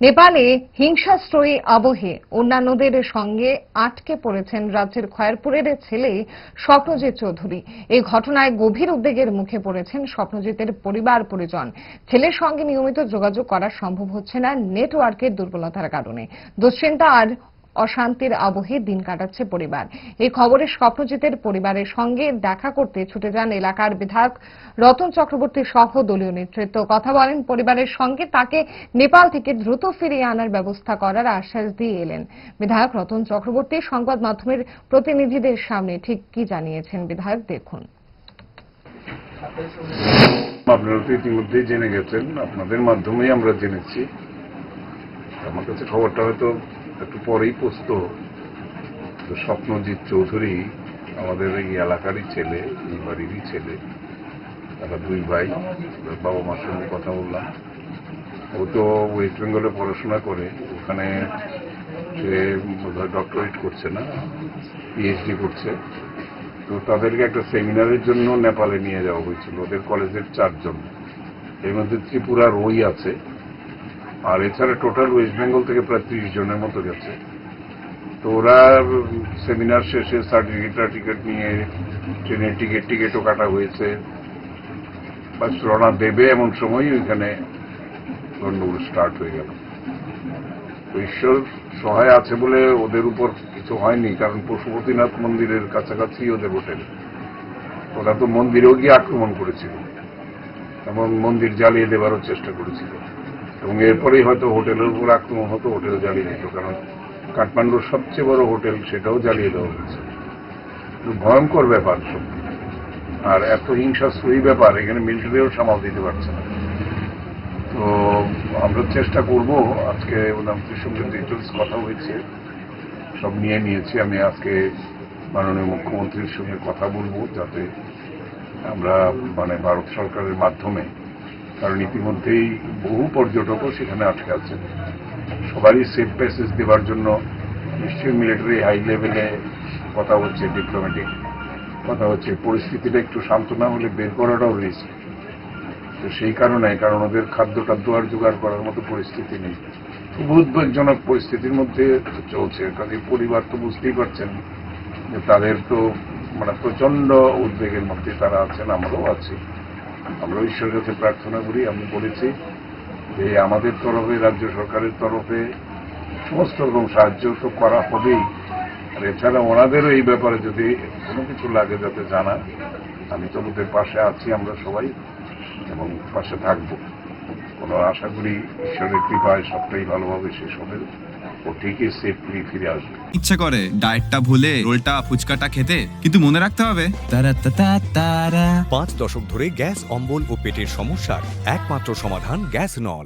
নেপালে হিংসাশ্রয়ী আবহে। অন্যান্যদের সঙ্গে আটকে পড়েছেন রাজ্যের খয়ারপুরের ছেলে স্বপ্নজিৎ চৌধুরী। এই ঘটনায় গভীর উদ্বেগের মুখে পড়েছেন স্বপ্নজিতের পরিবার পরিজন। ছেলের সঙ্গে নিয়মিত যোগাযোগ করা সম্ভব হচ্ছে না, নেটওয়ার্কের দুর্বলতার কারণে। দুশ্চিন্তা আর অশান্তির আবহে দিন কাটাচ্ছে পরিবার। এই খবরে স্বপ্নজিতের পরিবারের সঙ্গে দেখা করতে ছুটে যান এলাকার বিধায়ক রতন চক্রবর্তী সহ দলীয় নেতৃত্ব। কথা বলেন, পরিবারের সঙ্গে তাকে নেপাল থেকে দ্রুত ফিরিয়ে আনার ব্যবস্থা করার আশ্বাস দিয়ে এলেন। বিধায়ক রতন চক্রবর্তী সংবাদ মাধ্যমের প্রতিনিধিদের সামনে ঠিক কি জানিয়েছেন বিধায়ক, দেখুন। আপনারা তো ইতিমধ্যেই জেনে গেছেন, আপনাদের মাধ্যমেই আমরা জেনেছি। আমার কাছে খবরটা হয়তো একটু পরেই পোস্ত তো স্বপ্নজিৎ চৌধুরী, আমাদের এই এলাকারই ছেলে, এই বাড়িরই ছেলে, তারা দুই ভাই, বাবা মার সঙ্গে কথা বললাম। ও তো ওয়েস্ট বেঙ্গলে পড়াশোনা করে, ওখানে সে বোধহয় ডক্টরেট করছে না পিএইচডি করছে। তো তাদেরকে একটা সেমিনারের জন্য নেপালে নিয়ে যাওয়া হয়েছিল, ওদের কলেজের চারজন। এর মধ্যে ত্রিপুরার ওই আছে। আর এছাড়া টোটাল ওয়েস্ট বেঙ্গল থেকে প্রায় ত্রিশ জনের মতো গেছে। তো ওরা সেমিনার শেষে সার্টিফিকেট টার্টিফিকেট নিয়ে ট্রেনের টিকিট টিকিটও কাটা হয়েছে। বাস রওনা দেবে এমন সময় ওইখানে গন্ডগোল স্টার্ট হয়ে গেল। ঈশ্বর সহায় আছে বলে ওদের উপর কিছু হয়নি, কারণ পশুপতিনাথ মন্দিরের কাছাকাছি ওদের হোটেল। ওরা তো মন্দিরেও গিয়ে আক্রমণ করেছিল এবং মন্দির জ্বালিয়ে দেবারও চেষ্টা করেছিল। এবং এরপরেই হয়তো হোটেলের উপর আক্রমণ হতো, হোটেল জ্বালিয়ে দিত, কারণ কাঠমান্ডুর সবচেয়ে বড় হোটেল সেটাও জ্বালিয়ে দেওয়া হয়েছে। ভয়ঙ্কর ব্যাপার আর এত হিংসাশ্রয়ী ব্যাপার, এখানে মিলিটারিও সামাল দিতে পারছে না। তো আমরা চেষ্টা করব, আজকে ওনাদের সঙ্গে ডিটেলস কথা হয়েছে, সব নিয়ে নিয়েছি। আমি আজকে মাননীয় মুখ্যমন্ত্রীর সঙ্গে কথা বলব, যাতে আমরা মানে ভারত সরকারের মাধ্যমে কারণ ইতিমধ্যেই বহু পর্যটকও সেখানে আটকে আছেন সবারই সেফ প্যাসেজ দেওয়ার জন্য নিশ্চয়ই মিলিটারি হাই লেভেলে কথা হচ্ছে ডিপ্লোম্যাটিক কথা হচ্ছে পরিস্থিতিটা একটু শান্ত না হলে বের করাটাও রিস্ক তো সেই কারণে, কারণ ওদের খাদ্য টাদ্য আর জোগাড় করার মতো পরিস্থিতি নেই। খুব উদ্বেগজনক পরিস্থিতির মধ্যে চলছে। কাজে পরিবার তো বুঝতেই পারছেন যে তাদের তো মানে প্রচণ্ড উদ্বেগের মধ্যে তারা আছেন, আমরাও আছি। আমরা ঈশ্বরের কাছে প্রার্থনা করি, আমি বলেছি যে আমাদের তরফে, রাজ্য সরকারের তরফে সমস্ত রকম সাহায্য তো করা হবেই। আর এছাড়া ওনাদেরও এই ব্যাপারে যদি কোনো কিছু লাগে যাতে জানা আমি তো ওদের পাশে আছি, আমরা সবাই এবং পাশে থাকব। কোনো আশা করি ঈশ্বরের কৃপায় সবটাই ভালোভাবে শেষ হবে। ও ঠিকই সেফলি ফিরে আসবে। ইচ্ছে করে ডায়েটটা ভুলে রোলটা ফুচকাটা খেতে কিন্তু মনে রাখতে হবে। তারা তারা তারা পাঁচ দশক ধরে গ্যাস অম্বল ও পেটের সমস্যার একমাত্র সমাধান গ্যাস নল।